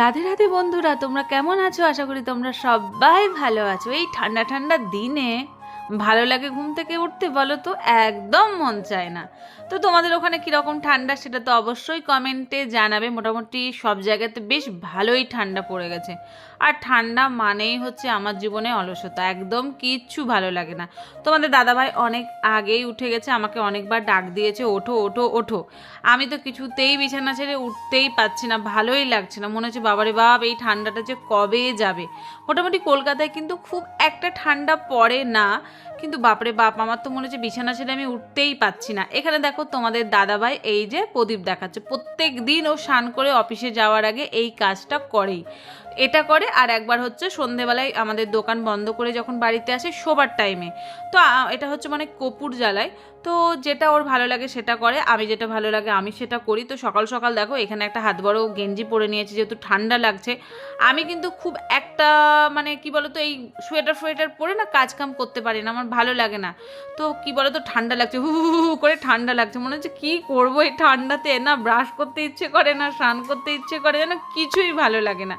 রাধে রাধে বন্ধুরা, তোমরা কেমন আছো? আশা করি তোমরা সবাই ভালো আছো। এই ঠান্ডা ঠান্ডা দিনে ভালো লাগে ঘুম থেকে উঠতে বলো তো, একদম মন চায় না। তো তোমাদের ওখানে কীরকম ঠান্ডা সেটা তো অবশ্যই কমেন্টে জানাবে। মোটামুটি সব জায়গাতে বেশ ভালোই ঠান্ডা পড়ে গেছে। আর ঠান্ডা মানেই হচ্ছে আমার জীবনে অলসতা, একদম কিচ্ছু ভালো লাগে না। তোমাদের দাদাভাই অনেক আগেই উঠে গেছে, আমাকে অনেকবার ডাক দিয়েছে, ওঠো ওঠো ওঠো। আমি তো কিছুতেই বিছানা ছেড়ে উঠতেই পাচ্ছি না, ভালোই লাগছে না। মনে হচ্ছে, বাবারে বাপ, এই ঠান্ডাটা যে কবে যাবে? মোটামুটি কলকাতায় কিন্তু খুব একটা ঠান্ডা পড়ে না। কিন্তু বাপরে বাপ, আমার তো মনে হচ্ছে বিছানা ছেড়ে আমি উঠতেই পাচ্ছি না। এখানে দেখো তোমাদের দাদাভাই এই যে প্রদীপ দেখাচ্ছে। প্রত্যেক দিন ও স্নান করে অফিসে যাওয়ার আগে এই কাজটা করেই। এটা করে আর একবার হচ্ছে সন্ধেবেলায় আমাদের দোকান বন্ধ করে যখন বাড়িতে আসে শোবার টাইমে তো এটা হচ্ছে মানে কপুর জ্বালায়। তো যেটা ওর ভালো লাগে সেটা করে, আমি যেটা ভালো লাগে আমি সেটা করি। তো সকাল সকাল দেখো, এখানে একটা হাত বড় গেঞ্জি পরে নিয়েছি, যেহেতু ঠান্ডা লাগছে। আমি কিন্তু খুব একটা মানে কি বলতো, এই সোয়েটার ফোয়েটার পরে না কাজ কাম করতে পারি না, আমার ভালো লাগে না। তো কি বলতো, ঠান্ডা লাগছে, হু হু করে ঠান্ডা লাগছে। মনে হচ্ছে কী করব এই ঠান্ডাতে, না ব্রাশ করতে ইচ্ছে করে না, স্নান করতে ইচ্ছে করে, যেন কিছুই ভালো লাগে না।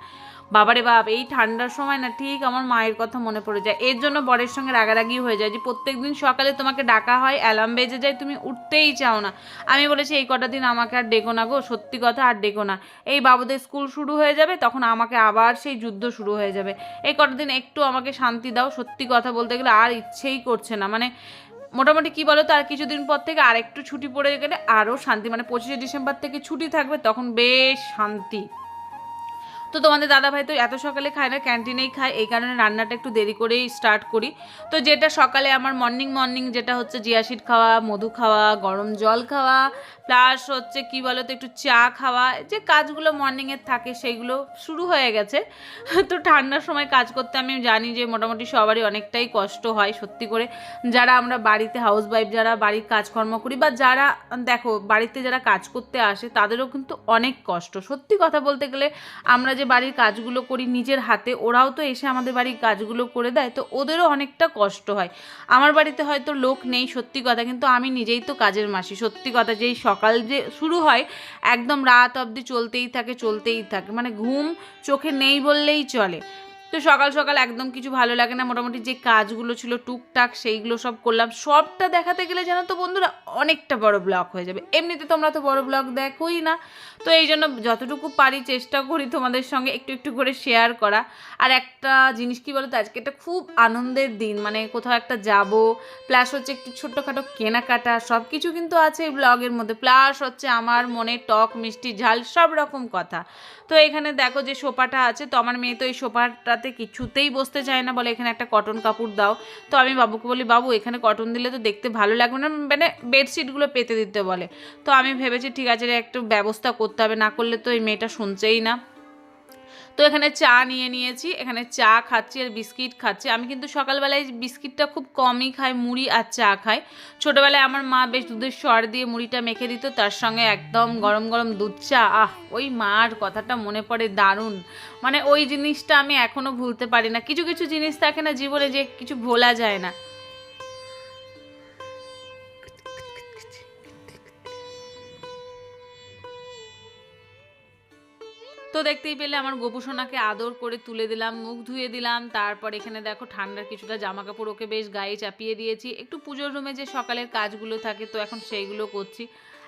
বাবারে বাপ, এই ঠান্ডার সময় না ঠিক আমার মায়ের কথা মনে পড়ে যায়। এর জন্য বরের সঙ্গে রাগারাগি হয়ে যায় যে প্রত্যেকদিন সকালে তোমাকে ডাকা হয়, অ্যালার্ম বেজে যায়, তুমি উঠতেই চাও না। আমি বলেছি, এই কটা দিন আমাকে আর ডেকো না গো, সত্যি কথা আর ডেকো না। এই বাবুদের স্কুল শুরু হয়ে যাবে, তখন আমাকে আবার সেই যুদ্ধ শুরু হয়ে যাবে। এই কটা দিন একটু আমাকে শান্তি দাও, সত্যি কথা বলতে গেলে আর ইচ্ছেই করছে না। মানে মোটামুটি কি বলো তো আর কিছুদিন পর থেকে আর একটু ছুটি পড়ে গেলে আরও শান্তি। মানে পঁচিশে ডিসেম্বর থেকে ছুটি থাকবে, তখন বেশ শান্তি। তো তোমাদের দাদা ভাই তো এত সকালে খায় না ক্যান্টিনেই খায়, এই কারণে রান্নাটা একটু দেরি করেই স্টার্ট করি। তো যেটা সকালে আমার মর্নিং মর্নিং যেটা হচ্ছে জিয়াশিট খাওয়া, মধু খাওয়া, গরম জল খাওয়া প্লাস হচ্ছে কি বলো তো একটু চা খাওয়া, যে কাজগুলো মর্নিংয়ের থাকে সেইগুলো শুরু হয়ে গেছে। তো ঠান্ডার সময় কাজ করতে আমি জানি যে মোটামুটি সবারই অনেকটাই কষ্ট হয়, সত্যি করে। যারা আমরা বাড়িতে হাউস ওয়াইফ যারা বাড়ির কাজকর্ম করি বা যারা, দেখো, বাড়িতে যারা কাজ করতে আসে, তাদেরও কিন্তু অনেক কষ্ট। সত্যি কথা বলতে গেলে আমরা যে বাড়ির কাজগুলো করি নিজের হাতে, ওরাও তো এসে আমাদের বাড়ির কাজগুলো করে দেয়, তো ওদেরও অনেকটা কষ্ট হয়। আমার বাড়িতে হয়তো লোক নেই, সত্যি কথা, কিন্তু আমি নিজেই তো কাজের মাসি, সত্যি কথা, যেই সকাল যে শুরু হয়, একদম রাত অবধি চলতেই থাকে চলতেই থাকে মানে ঘুম চোখে নেই বললেই চলে। তো সকাল সকাল একদম কিছু ভালো লাগে না। মোটামুটি যে কাজগুলো ছিল, টুকটাক সেইগুলো সব করলাম। সবটা দেখাতে গেলে জানো তো বন্ধুরা, অনেকটা বড় ব্লগ হয়ে যাবে। এমনিতে তোমরা তো বড় ব্লগ দেখোই না। তো এই জন্য যতটুকু পারি চেষ্টা করি তোমাদের সঙ্গে একটু একটু করে শেয়ার করা। আর একটা জিনিস কি বলতো, আজকে এটা খুব আনন্দের দিন। মানে কোথাও একটা যাব প্লাস হচ্ছে একটু ছোট্টখাটো কেনাকাটা সব কিছু কিন্তু আছে এই ব্লগের মধ্যে। প্লাস হচ্ছে আমার মনে টক, মিষ্টি, ঝাল, সব রকম কথা। তো এখানে দেখো যে সোফাটা আছে, তো আমার মেয়ে তো এই সোফাটাতে কিছুতেই বসতে চায় না বলে এখানে একটা কটন কাপড় দাও। তো আমি বাবুকে বলি, বাবু, এখানে কটন দিলে তো দেখতে ভালো লাগবে না। মানে বেডশিটগুলো পেতে দিতে বলে। তো আমি ভেবেছি, ঠিক আছে একটু ব্যবস্থা করতে হবে, না করলে তো এই মেয়েটা শুনছেই না। তো এখানে চা নিয়ে নিয়েছি, এখানে চা খাচ্ছি আর বিস্কিট খাচ্ছি। আমি কিন্তু সকালবেলায় বিস্কিটটা খুব কমই খাই, মুড়ি আর চা খাই। ছোটোবেলায় আমার মা বেশ দুধের সর দিয়ে মুড়িটা মেখে দিত, তার সঙ্গে একদম গরম গরম দুধ চা। আহ, ওই মার কথাটা মনে পড়ে দারুণ। মানে ওই জিনিসটা আমি এখনও ভুলতে পারি না। কিছু কিছু জিনিস থাকে না জীবনে যে কিছু ভোলা যায় না। তো দেখতেই পেলে আমার গোপুসোনাকে আদর করে তুলে দিলাম, মুখ ধুয়ে দিলাম। তারপর এখানে দেখো ঠান্ডার কিছুটা জামা কাপড় ওকে বেশ গায়ে চাপিয়ে দিয়েছি। একটু পুজোর রুমে যে সকালের কাজগুলো থাকে তো এখন সেইগুলো করছি।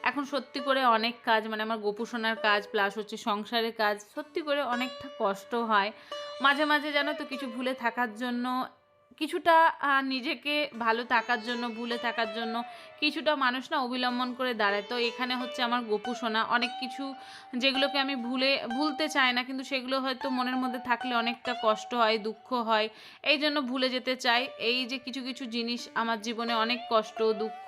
এখন সত্যি করে অনেক কাজ মানে আমার গোপুসোনার কাজ প্লাস হচ্ছে সংসারের কাজ, সত্যি করে অনেকটা কষ্ট হয়। মাঝে মাঝে জানো তো কিছু ভুলে থাকার জন্য কিছুটা নিজেকে ভালো থাকার জন্য, ভুলে থাকার জন্য কিছুটা মানুষ না অবিলম্বন করে দাঁড়ায়। তো এখানে হচ্ছে আমার গোপু সোনা। অনেক কিছু যেগুলোকে আমি ভুলে, ভুলতে চাই না, কিন্তু সেগুলো হয়তো মনের মধ্যে থাকলে অনেকটা কষ্ট হয়, দুঃখ হয়। এই জন্য ভুলে যেতে চাই। এই যে কিছু কিছু জিনিস আমার জীবনে অনেক কষ্ট, দুঃখ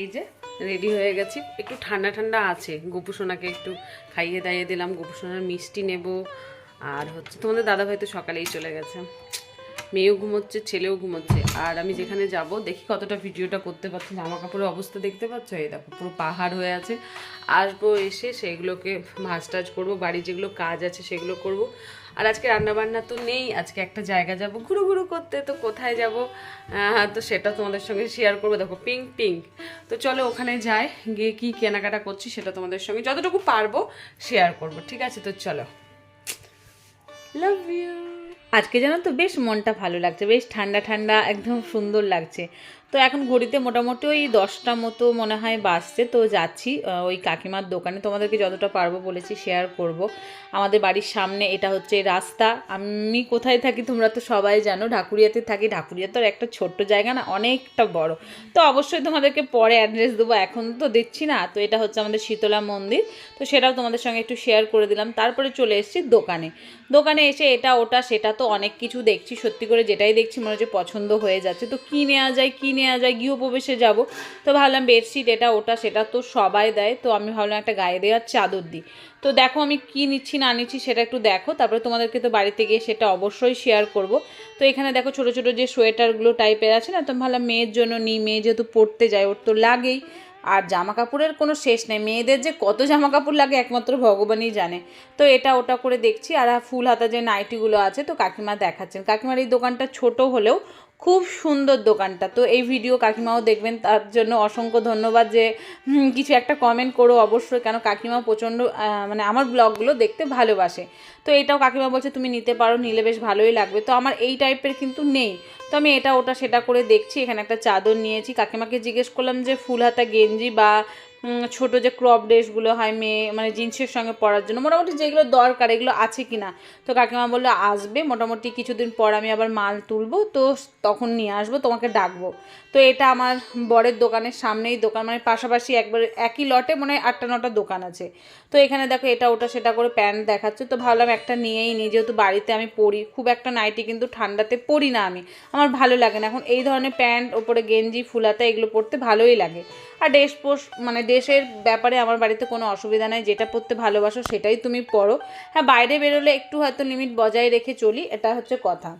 এই যে রেডি হয়ে গেছি। একটু ঠান্ডা ঠান্ডা আছে। গোপুসোনাকে একটু খাইয়ে দাইয়ে দিলাম। গোপুসোনার মিষ্টি নেব। আর হচ্ছে, তোমাদের দাদা ভাই তো সকালেই চলে গেছে। মেয়েও ঘুমোচ্ছে, ছেলেও ঘুমোচ্ছে। আর আমি যেখানে যাব, দেখি কতটা ভিডিওটা করতে পারছি। জামা কাপড়ের অবস্থা দেখতে পাচ্ছ? এই দেখো, পুরো পাহাড় হয়ে আছে। আসব এসে সেগুলোকে ভাজ টাজ করব বাড়ি যেগুলো কাজ আছে সেগুলো করব। আর আজকে রান্নাবান্না তো নেই, আজকে একটা জায়গা যাব, ঘুরু ঘুরু করতে। তো কোথায় যাব? তো সেটা তোমাদের সঙ্গে শেয়ার করব। দেখো পিঙ্ক পিঙ্ক তো চলো ওখানে যাই, গিয়ে কী কেনাকাটা করছি সেটা তোমাদের সঙ্গে যতটুকু পারব শেয়ার করব। ঠিক আছে, তো চলো। লাভ ইউ আজকে জানো তো বেশ মনটা ভালো লাগছে, বেশ ঠান্ডা ঠান্ডা, একদম সুন্দর লাগছে। তো এখন ঘড়িতে মোটামুটি ওই দশটা মতো মনে হয় বাসছে তো যাচ্ছি ওই কাকিমার দোকানে। তোমাদেরকে যতটা পারব বলেছি শেয়ার করব। আমাদের বাড়ির সামনে এটা হচ্ছে রাস্তা। আমি কোথায় থাকি তোমরা তো সবাই জানো, ঢাকুরিয়াতে থাকি। ঢাকুরিয়া তো একটা ছোট্ট জায়গা না, অনেকটা বড়। তো অবশ্যই তোমাদেরকে পরে অ্যাড্রেস দেবো। এখন তো দিচ্ছি না, তো এটা হচ্ছে আমাদের শীতলা মন্দির। তো সেটাও তোমাদের সঙ্গে একটু শেয়ার করে দিলাম। তারপরে চলে এসেছি দোকানে। দোকানে এসে এটা, ওটা, সেটা তো অনেক কিছু দেখছি। সত্যি করে যেটাই দেখছি মনে হচ্ছে পছন্দ হয়ে যাচ্ছে। তো কী নেওয়া যায়, কী নেওয়া যায়, গৃহপ্রবেশে যাব। তো ভাবলাম বেডশিট এটা, ওটা, সেটা তো সবাই দেয়। তো আমি ভাবলাম একটা গায়ে দেওয়ার চাদর দিই। তো দেখো আমি কি নিচ্ছি, না নিচ্ছি, সেটা একটু দেখো। তারপরে তোমাদেরকে তো বাড়িতে গিয়ে সেটা অবশ্যই শেয়ার করব। তো এখানে দেখো ছোটো ছোটো যে সোয়েটারগুলো টাইপের আছে না, তো ভাবলাম মেয়ের জন্য নিই। মেয়ে যেহেতু পড়তে যায়, ওর তো লাগেই। আর জামা কাপড়ের কোনো শেষ নেই। মেয়েদের যে কত জামা কাপড় লাগে, একমাত্র ভগবানই জানে। তো এটা ওটা করে দেখছি। আর ফুল হাতা যে নাইটিগুলো আছে, তো কাকিমা দেখাচ্ছেন। কাকিমার এই দোকানটা ছোট হলেও খুব সুন্দর দোকানটা। তো এই ভিডিও কাকিমাও দেখবেন, তার জন্য অসংখ্য ধন্যবাদ যে কিছু একটা কমেন্ট করো অবশ্যই, কেন কাকিমা প্রচণ্ড মানে আমার ব্লগগুলো দেখতে ভালোবাসে। তো এটাও কাকিমা বলছে, তুমি নিতে পারো, নিলে বেশ ভালোই লাগবে। তো আমার এই টাইপের কিন্তু নেই। তো আমি এটা, ওটা, সেটা করে দেখছি, এখানে একটা চাদর নিয়েছি। কাকিমাকে জিজ্ঞেস করলাম যে, ফুল হাতা গেঞ্জি বা ছোট যে ক্রপ ড্রেসগুলো হয় মেয়ে মানে জিন্সের সঙ্গে পরার জন্য, মোটামুটি যেগুলো দরকার, এগুলো আছে কি না তো কাকিমা বলল, আসবে, মোটামুটি কিছুদিন পর আমি আবার মাল তুলবো, তো তখন নিয়ে আসব, তোমাকে ডাকবো। তো এটা আমার বরের দোকানের সামনেই দোকান মানে পাশাপাশি একবার একই লটে মানে আটটা, নটা দোকান আছে। তো এখানে দেখো, এটা, ওটা, সেটা করে প্যান্ট দেখাচ্ছে। তো ভাবলাম একটা নিয়েই নিই যেহেতু বাড়িতে আমি পরি, খুব একটা নাইটি কিন্তু ঠান্ডাতে পরি না আমি। আমার ভালো লাগে না। এখন এই ধরনের প্যান্ট, ওপরে গেঞ্জি, ফুলাতা এগুলো পরতে ভালোই লাগে। আর ড্রেস পোস মানে ড্রেসের ব্যাপারে আমার বাড়িতে কোনো অসুবিধা নাই, যেটা পরতে ভালোবাসো সেটাই তুমি পরো হ্যাঁ বাইরে বেরোলে একটু হয়তো লিমিট বজায় রেখে চলি, এটা হচ্ছে কথা।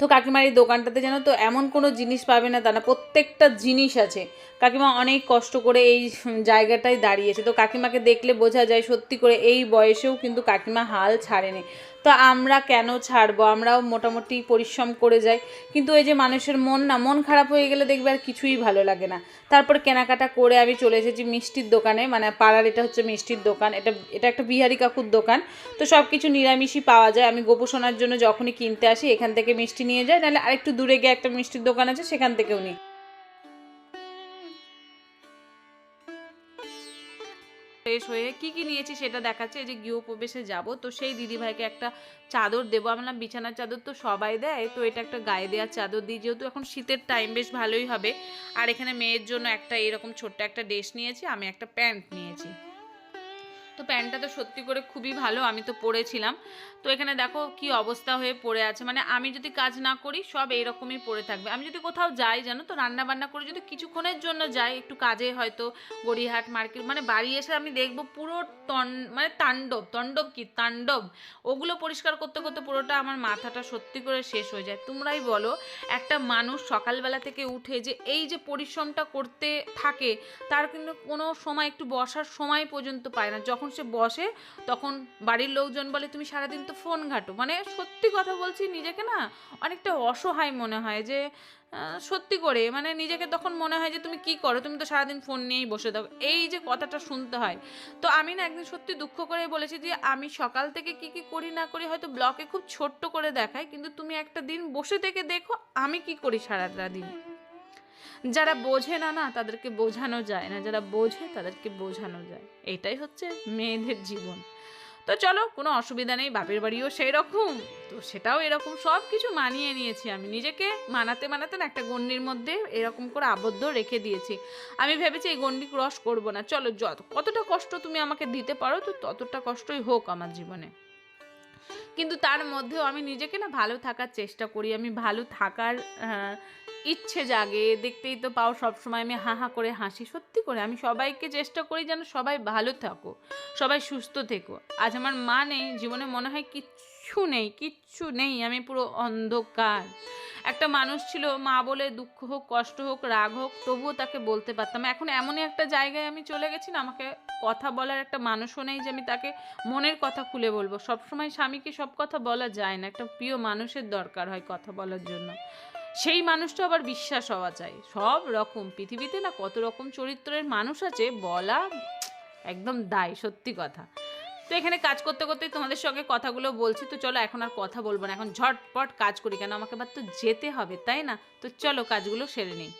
তো কাকিমার এই দোকানটাতে যেন তো এমন কোনো জিনিস পাবে না, তা না, প্রত্যেকটা জিনিস আছে। কাকিমা অনেক কষ্ট করে এই জায়গাটায় দাঁড়িয়েছে। তো কাকিমাকে দেখলে বোঝা যায় সত্যি করে এই বয়সেও কিন্তু কাকিমা হাল ছাড়েনি। তো আমরা কেন ছাড়বো? আমরাও মোটামুটি পরিশ্রম করে যাই। কিন্তু এই যে মানুষের মন না, মন খারাপ হয়ে গেলে দেখবে আর কিছুই ভালো লাগে না। তারপর কেনাকাটা করে আমি চলে এসেছি মিষ্টির দোকানে। মানে পাড়ার এটা হচ্ছে মিষ্টির দোকান। এটা এটা একটা বিহারি কাকুর দোকান। তো সব কিছু নিরামিষই পাওয়া যায়। আমি গোপোষণার জন্য যখনই কিনতে আসি, এখান থেকে মিষ্টি নিয়ে যাই। নাহলে আরেকটু দূরে গিয়ে একটা মিষ্টির দোকান আছে, সেখান থেকেও নিই। ফ্রেশ হয়ে কি কি নিয়েছি সেটা দেখাচ্ছে। এই যে গৃহপ্রবেশে যাব, তো সেই দিদিভাইকে একটা চাদর দেবো। আমরা বিছানার চাদর তো সবাই দেয়, তো এটা একটা গায়ে দেওয়ার চাদর দিই। যেহেতু এখন শীতের টাইম বেশ ভালোই হবে। আর এখানে মেয়ের জন্য একটা এরকম ছোট্ট একটা ড্রেস নিয়েছি, আমি একটা প্যান্ট নিয়েছি। তো প্যান্টটা তো সত্যি করে খুবই ভালো, আমি তো পরেছিলাম। তো এখানে দেখো কি অবস্থা হয়ে পড়ে আছে। মানে আমি যদি কাজ না করি, সব এইরকমই পড়ে থাকবে। আমি যদি কোথাও যাই, জানো তো রান্না বান্না করে, যদি কিছুক্ষণের জন্য যাই, একটু কাজে হয়তো গড়িহাট মার্কেট মানে বাড়ি এসে আমি দেখব পুরো তন মানে তাণ্ডব তাণ্ডব কি? তাণ্ডব। ওগুলো পরিষ্কার করতে করতে পুরোটা আমার মাথাটা সত্যি করে শেষ হয়ে যায়। তোমরাই বলো, একটা মানুষ সকালবেলা থেকে উঠে যে এই যে পরিশ্রমটা করতে থাকে, তার কিন্তু কোনো সময় একটু বসার সময় পর্যন্ত পায় না। যখন সে বসে তখন বাড়ির লোকজন বলে, তুমি সারাদিন তো ফোন ঘাটো। মানে সত্যি কথা বলছি, নিজেকে না অনেকটা অসহায় মনে হয় যে সত্যি করে। মানে নিজেকে তখন মনে হয় যে, তুমি কি করো? তুমি তো সারাদিন ফোন নিয়েই বসে থাকো। এই যে কথাটা শুনতে হয়। তো আমি না একদিন সত্যি দুঃখ করে বলেছি যে, আমি সকাল থেকে কি কি করি না করি হয়তো ব্লকে খুব ছোট্ট করে দেখায় কিন্তু তুমি একটা দিন বসে থেকে দেখো আমি কি করি সারাটা দিন। যারা বোঝে না না, তাদেরকে বোঝানো যায় না। যারা বোঝে, তাদেরকে বোঝানো যায়। এটাই হচ্ছে মেয়েদের জীবন। তো চলো, কোনো অসুবিধা নেই, বাপের বাড়িও সেই রকম তো সেটাও এরকম সব কিছু মানিয়ে নিয়েছি আমি। নিজেকে মানাতে মানাতে না একটা গণ্ডির মধ্যে এরকম করে আবদ্ধ রেখে দিয়েছি। আমি ভেবেছি এই গণ্ডি ক্রস করব না। চলো, যত, কতটা কষ্ট তুমি আমাকে দিতে পারো, তো ততটা কষ্টই হোক আমার জীবনে। কিন্তু তার মধ্যেও আমি নিজেকে না ভালো থাকার চেষ্টা করি। আমি ভালো থাকার ইচ্ছে জাগে। দেখতেই তো পাও সবসময় আমি হা হা করে হাসি। সত্যি করে আমি সবাইকে চেষ্টা করি যেন সবাই ভালো থাকো সবাই সুস্থ থেকো আজ আমার মা নেই, জীবনে মনে হয় কিচ্ছু নেই কিচ্ছু নেই। আমি পুরো অন্ধকার। একটা মানুষ ছিল, মা বলে দুঃখ হোক, কষ্ট হোক, রাগ হোক, তবুও তাকে বলতে পারতাম। এখন এমনই একটা জায়গায় আমি চলে গেছি না, আমাকে কথা বলার একটা মানুষও নেই যে আমি তাকে মনের কথা খুলে বলব। সবসময় স্বামীকে সব কথা বলা যায় না, একটা প্রিয় মানুষের দরকার হয় কথা বলার জন্য। সেই মানুষটা আবার বিশ্বাস হওয়া চাই সব রকম, পৃথিবীতে না কত রকম চরিত্রের মানুষ আছে, বলা একদম দায়, সত্যি কথা। তো এখানে কাজ করতে করতেই তোমাদের সঙ্গে কথাগুলো বলছি। তো চলো এখন আর কথা বলব না। এখন ঝটপট কাজ করি কেন? আমাকে এবার তো যেতে হবে, তাই না? তো চলো কাজগুলো সেরে নিই।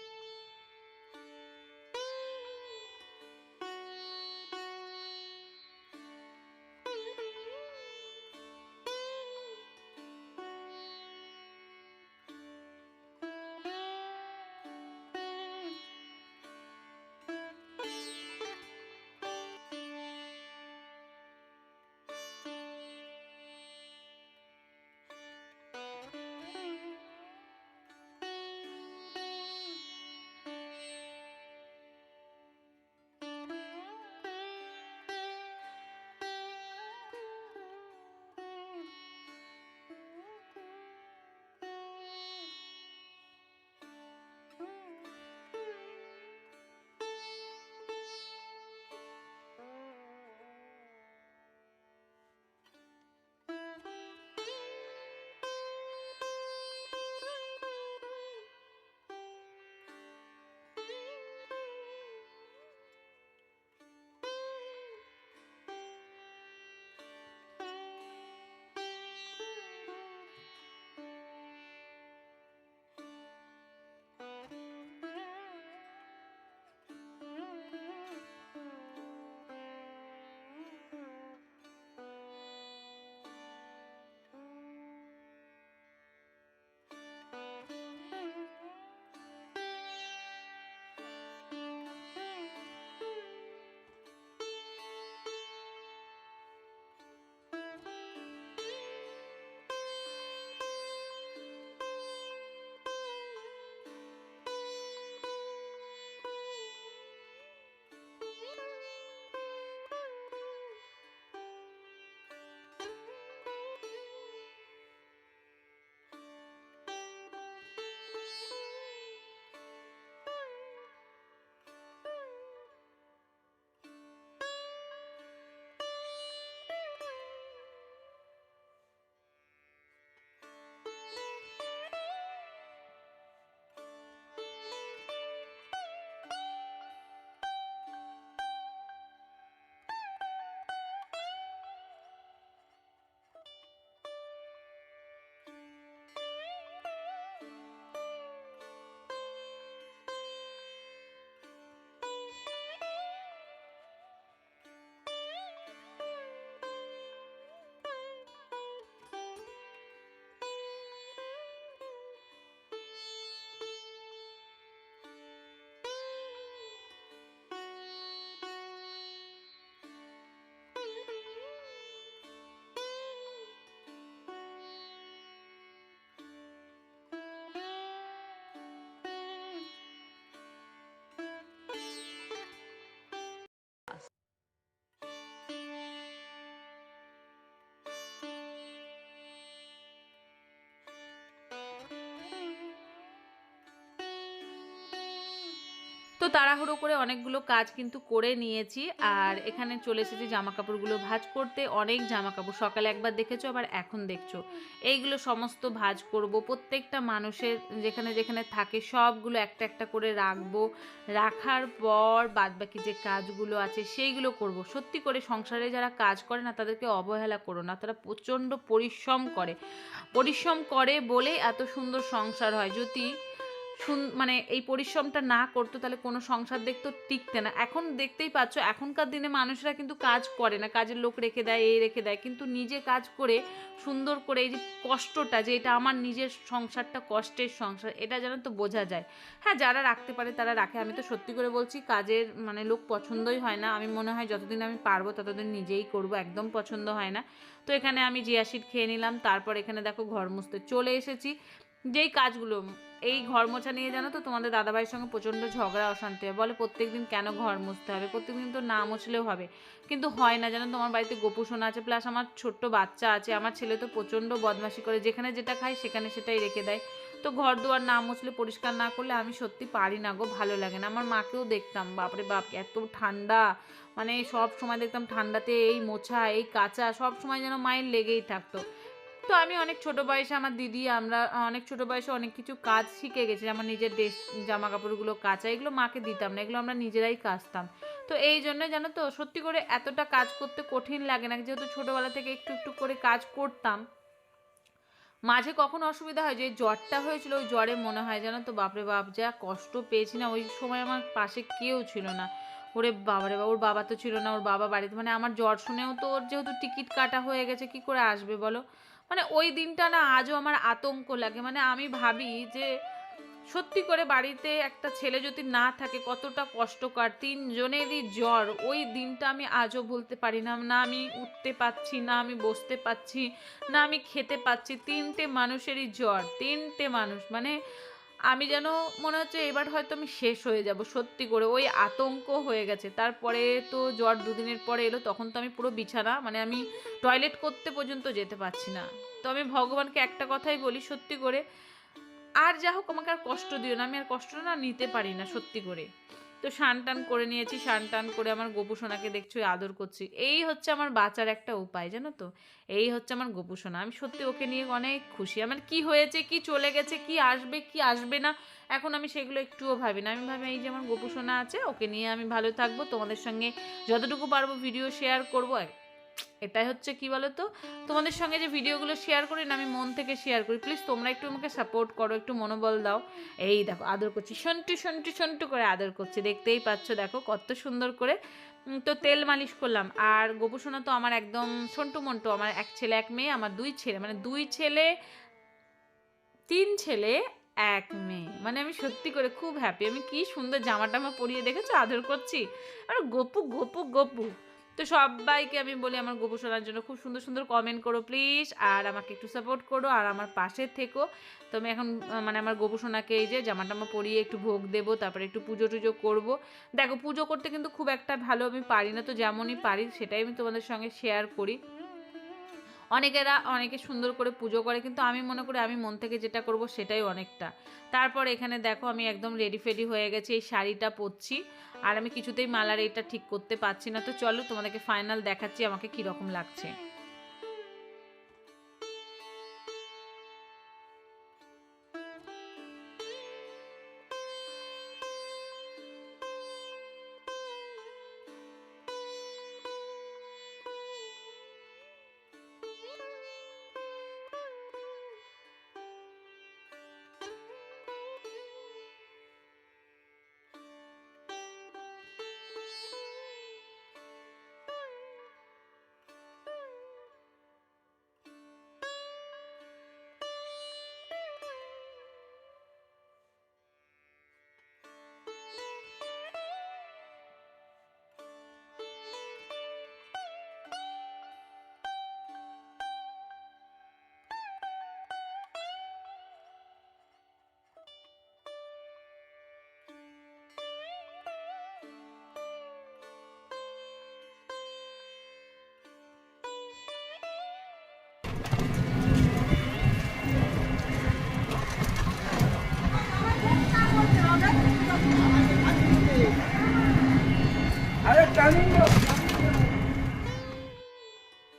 তাড়াহুড়ো করে অনেকগুলো কাজ কিন্তু করে নিয়েছি। আর এখানে চলে এসেছি জামা কাপড়গুলো ভাঁজ করতে। অনেক জামা কাপড় সকালে একবার দেখেছ, আবার এখন দেখছ। এইগুলো সমস্ত ভাজ করব। প্রত্যেকটা মানুষের যেখানে যেখানে থাকে, সবগুলো একটা একটা করে রাখব। রাখার পর বাদবাকি যে কাজগুলো আছে, সেইগুলো করব। সত্যি করে সংসারে যারা কাজ করে না, তাদেরকে অবহেলা করো না। তারা প্রচণ্ড পরিশ্রম করে। পরিশ্রম করে বলে এত সুন্দর সংসার হয়। যদি মানে এই পরিশ্রমটা না করতো তাহলে কোনো সংসার দেখতো টিকতে না। এখন দেখতেই পাচ্ছ, এখনকার দিনে মানুষরা কিন্তু কাজ করে না। কাজের লোক রেখে দেয়, এই রেখে দেয়। কিন্তু নিজে কাজ করে, সুন্দর করে এই যে কষ্টটা, যে এটা আমার নিজের সংসারটা কষ্টের সংসার, এটা যেন তো বোঝা যায়। হ্যাঁ যারা রাখতে পারে তারা রাখে। আমি তো সত্যি করে বলছি, কাজের মানে লোক পছন্দই হয় না। আমি মনে হয় যতদিন আমি পারব ততদিন নিজেই করব, একদম পছন্দ হয় না। তো এখানে আমি জিয়াশিট খেয়ে নিলাম। তারপর এখানে দেখো ঘর চলে এসেছি। যেই কাজগুলো, এই ঘর মোছা নিয়ে জানো তো, তোমাদের দাদাভাইয়ের সঙ্গে প্রচণ্ড ঝগড়া, অশান্তি হয়। বলে প্রত্যেকদিন কেন ঘর মুছতে হবে? প্রত্যেকদিন তো না মুছলেও হবে। কিন্তু হয় না, জানো তোমার বাড়িতে গোপু আছে, প্লাস আমার ছোট্ট বাচ্চা আছে। আমার ছেলে তো প্রচণ্ড বদমাশি করে, যেখানে যেটা খায় সেখানে সেটাই রেখে দেয়। তো ঘর দুয়ার না মুছলে, পরিষ্কার না করলে আমি সত্যি পারি না গো, ভালো লাগে না। আমার মাকেও দেখতাম, বাপরে বাপ, এত ঠান্ডা। মানে সব সময় দেখতাম ঠান্ডাতে এই মোছা, এই কাঁচা, সব সময় যেন মায়ের লেগেই থাকতো। তো আমি অনেক ছোট বয়সে আমার দিদি, আমরা অনেক ছোট বয়সে অনেক কিছু কাজ শিখে গেছি। আমার নিজের ড্রেস জামা কাপড়গুলো কাচা, এগুলো মাকে দিতাম না, এগুলো আমরা নিজেরাই কাচতাম। তো এই জন্য জানো তো, সত্যি করে এতটা কাজ করতে কঠিন লাগে না, যেহেতু ছোটোবেলা থেকে একটু একটু করে কাজ করতাম। মাঝে কখন অসুবিধা হয় যে জ্বরটা হয়েছিল, ওই জ্বরে মনে হয় জানো তো, বাপরে বাপ, যা কষ্ট পেয়েছি না, ওই সময় আমার পাশে কেউ ছিল না। ওরে বাবারে বাবা ওর বাবা তো ছিল না, ওর বাবা বাড়িতে মানে আমার জ্বর শুনেও তো ওর যেহেতু টিকিট কাটা হয়ে গেছে, কি করে আসবে বলো? মানে ওই দিনটা না আজও আমার আতঙ্ক লাগে। মানে আমি ভাবি যে সত্যি করে বাড়িতে একটা ছেলে যদি না থাকে, কতটা কষ্টকর। তিনজনেরই জ্বর, ওই দিনটা আমি আজও ভুলতে পারি না। না আমি উঠতে পাচ্ছি না আমি বসতে পাচ্ছি না আমি খেতে পাচ্ছি তিনটে মানুষেরই জ্বর, তিনটে মানুষ। মানে আমি যেন মনে হচ্ছে এবার হয়তো আমি শেষ হয়ে যাব, সত্যি করে। ওই আতঙ্ক হয়ে গেছে। তারপরে তো জ্বর দুদিনের পরে এলো, তখন তো আমি পুরো বিছানা মানে আমি টয়লেট করতে পর্যন্ত যেতে পারছি না। তো আমি ভগবানকে একটা কথাই বলি, সত্যি করে, আর যা হোক, আমাকে আর কষ্ট দিও না। আমি আর কষ্ট না, নিতে পারি না, সত্যি করে। তো স্নান টান করে নিয়েছি, স্নান টান করে আমার গোপু সোনাকে দেখছ আদর করছি। এই হচ্ছে আমার বাঁচার একটা উপায়, জানো তো? এই হচ্ছে আমার গোপু সোনা। আমি সত্যি ওকে নিয়ে অনেক খুশি। আমার কি হয়েছে, কি চলে গেছে, কি আসবে কি আসবে না, এখন আমি সেগুলো একটুও ভাবি না। আমি ভাবি, এই যে আমার গোপু সোনা আছে, ওকে নিয়ে আমি ভালো থাকব, তোমাদের সঙ্গে যতটুকু পারব ভিডিও শেয়ার করব। এটাই হচ্ছে কি বলো তো তোমাদের সঙ্গে যে ভিডিওগুলো শেয়ার করি না, আমি মন থেকে শেয়ার করি। প্লিজ তোমরা একটু আমাকে সাপোর্ট করো, একটু মনোবল দাও। এই দেখো, আদর করছি। সন্টু সন্টু সন্টু করে আদর করছি। দেখতেই পাচ্ছ, দেখো কত সুন্দর করে। তো তেল মালিশ করলাম। আর গোপুসোনা তো আমার একদম সন্টু মন্টু, আমার এক ছেলে, এক মেয়ে, আমার দুই ছেলে। মানে দুই ছেলে, তিন ছেলে, এক মেয়ে। মানে আমি সত্যি করে খুব হ্যাপি আমি কি সুন্দর জামা টামা পরিয়ে দেখেছ? আদর করছি। আর গপু গপু গপু। তো সবাইকে আমি বলি আমার গোপু শোনার জন্য খুব সুন্দর সুন্দর কমেন্ট করো প্লিজ আর আমাকে একটু সাপোর্ট করো, আর আমার পাশে থেকো। তো আমি এখন মানে আমার গোপু শোনাকে এই যে জামা টামা পরিয়ে একটু ভোগ দেবো, তারপরে একটু পুজো টুজো করব। দেখো, পুজো করতে কিন্তু খুব একটা ভালো আমি পারি না, তো যেমনই পারি সেটাই আমি তোমাদের সঙ্গে শেয়ার করি। অনেকেরা অনেকে সুন্দর করে পুজো করে, কিন্তু আমি মনে করি আমি মন থেকে যেটা করব সেটাই অনেকটা। তারপর এখানে দেখো আমি একদম রেডি ফেডি হয়ে গেছি, এই শাড়িটা পরছি। আর আমি কিছুতেই মালার এটা ঠিক করতে পারছি না। তো চলো তোমাদেরকে ফাইনাল দেখাচ্ছি আমাকে কীরকম লাগছে।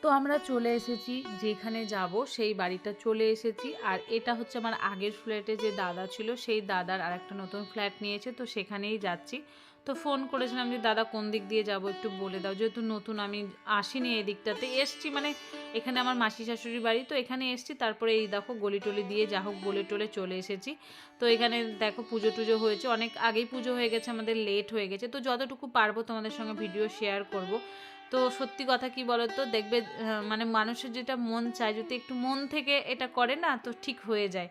তো আমরা চলে এসেছি, যেখানে যাব, সেই বাড়িটা চলে এসেছি। আর এটা হচ্ছে আমার আগের ফ্ল্যাটে যে দাদা ছিল, সেই দাদার আর একটা নতুন ফ্ল্যাট নিয়েছে, তো সেখানেই যাচ্ছি। তো ফোন করেছিলাম যে, দাদা, কোন দিক দিয়ে যাব একটু বলে দাও। যেহেতু নতুন আমি আসিনি এই দিকটাতে। এসছি মানে এখানে আমার মাসি শাশুড়ির বাড়ি, তো এখানে এসছি। তারপরে এই দেখো গলি টলি দিয়ে যা হোক বলে টলে চলে এসেছি। তো এখানে দেখো, পুজো টুজো হয়েছে। অনেক আগেই পুজো হয়ে গেছে, আমাদের লেট হয়ে গেছে। তো যতটুকু পারব তোমাদের সঙ্গে ভিডিও শেয়ার করব। তো সত্যি কথা কি বলতো, দেখবে মানে মানুষের যেটা মন চায়, যদি একটু মন থেকে এটা করে না, তো ঠিক হয়ে যায়।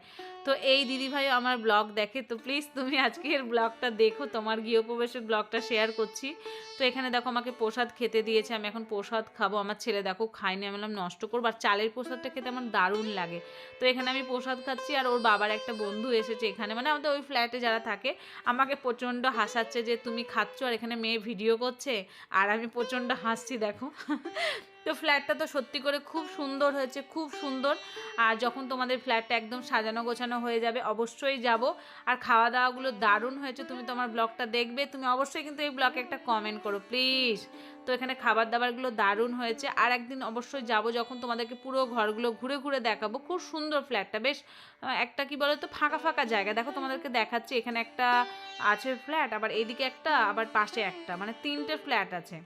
তো এই দিদিভাই আমার ব্লগ দেখে, তো প্লিজ তুমি আজকের ব্লগটা দেখো, তোমার গৃহপ্রবেশের ব্লগটা শেয়ার করছি। তো এখানে দেখো আমাকে প্রসাদ খেতে দিয়েছে, আমি এখন প্রসাদ খাব, আমার ছেলে দেখো খাইনি আমি বললাম নষ্ট করব, আর চালের প্রসাদটা খেতে আমার দারুণ লাগে। তো এখানে আমি প্রসাদ খাচ্ছি, আর ওর বাবার একটা বন্ধু এসেছে এখানে মানে আমাদের ওই ফ্ল্যাটে যারা থাকে, আমাকে প্রচণ্ড হাসাচ্ছে যে, তুমি খাচ্ছ, আর এখানে মেয়ে ভিডিও করছে? আর আমি প্রচণ্ড হাসছি, দেখো। তো ফ্ল্যাটটা তো সত্যি করে খুব সুন্দর হয়েছে, খুব সুন্দর। আর যখন তোমাদের ফ্ল্যাটটা একদম সাজানো গোছানো হয়ে যাবে, অবশ্যই যাব। আর খাওয়া দাওয়াগুলো দারুণ হয়েছে, তুমি তোমার ব্লগটা দেখবে। তুমি অবশ্যই কিন্তু এই ব্লগে একটা কমেন্ট করো প্লিজ তো এখানে খাবার দাবারগুলো দারুণ হয়েছে। আর একদিন অবশ্যই যাব যখন তোমাদেরকে পুরো ঘরগুলো ঘুরে ঘুরে দেখাবো। খুব সুন্দর ফ্ল্যাটটা বেশ একটা কি বলো তো ফাঁকা ফাঁকা জায়গা। দেখো তোমাদেরকে দেখাচ্ছি, এখানে একটা আছে ফ্ল্যাট আবার এদিকে একটা, আবার পাশে একটা মানে তিনটে ফ্ল্যাট আছে।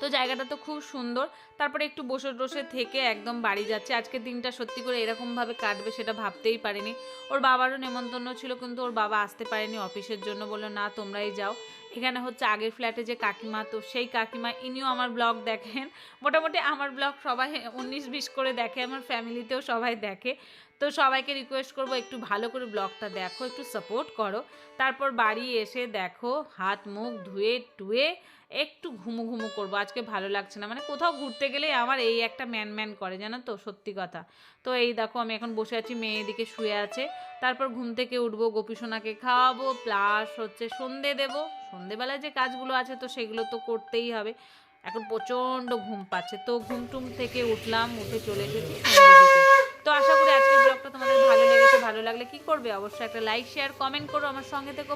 তো জায়গাটা তো খুব সুন্দর। তারপরে একটু বসে টসে থেকে একদম বাড়ি যাচ্ছে। আজকে দিনটা সত্যি করে এরকমভাবে কাটবে সেটা ভাবতেই পারিনি। ওর বাবারও নেমন্তন্ন ছিল, কিন্তু ওর বাবা আসতে পারেনি অফিসের জন্য বলল, না, তোমরাই যাও। এখানে হচ্ছে আগের ফ্ল্যাটে যে কাকিমা, তো সেই কাকিমা, ইনিও আমার ব্লগ দেখেন। মোটামুটি আমার ব্লগ সবাই উনিশ বিশ করে দেখে, আমার ফ্যামিলিতেও সবাই দেখে। তো সবাইকে রিকোয়েস্ট করব একটু ভালো করে ব্লগটা দেখো, একটু সাপোর্ট করো। তারপর বাড়ি এসে দেখো, হাত, মুখ ধুয়ে, টুয়ে একটু ঘুমু ঘুমু করব। আজকে ভালো লাগছে না মানে কোথাও ঘুরতে গেলে আমার এই একটা ম্যান ম্যান করে, জানো তো? সত্যি কথা। তো এই দেখো, আমি এখন বসে আছি, মেয়ে এদিকে শুয়ে আছে। তারপর ঘুম থেকে উঠবো, গোপীসোনাকে খাওয়াবো প্লাস হচ্ছে সন্ধে দেবো। সন্ধেবেলায় যে কাজগুলো আছে তো সেগুলো তো করতেই হবে। এখন প্রচণ্ড ঘুম পাচ্ছে। তো ঘুম টুম থেকে উঠলাম, উঠে চলে এসেছি। তো আশা করি আজকের ব্লগটা তোমাদের ভালো লেগেছে, ভালো লাগলে কি করবে? অবশ্যই একটা লাইক শেয়ার কমেন্ট করো। আমার সঙ্গে থেকো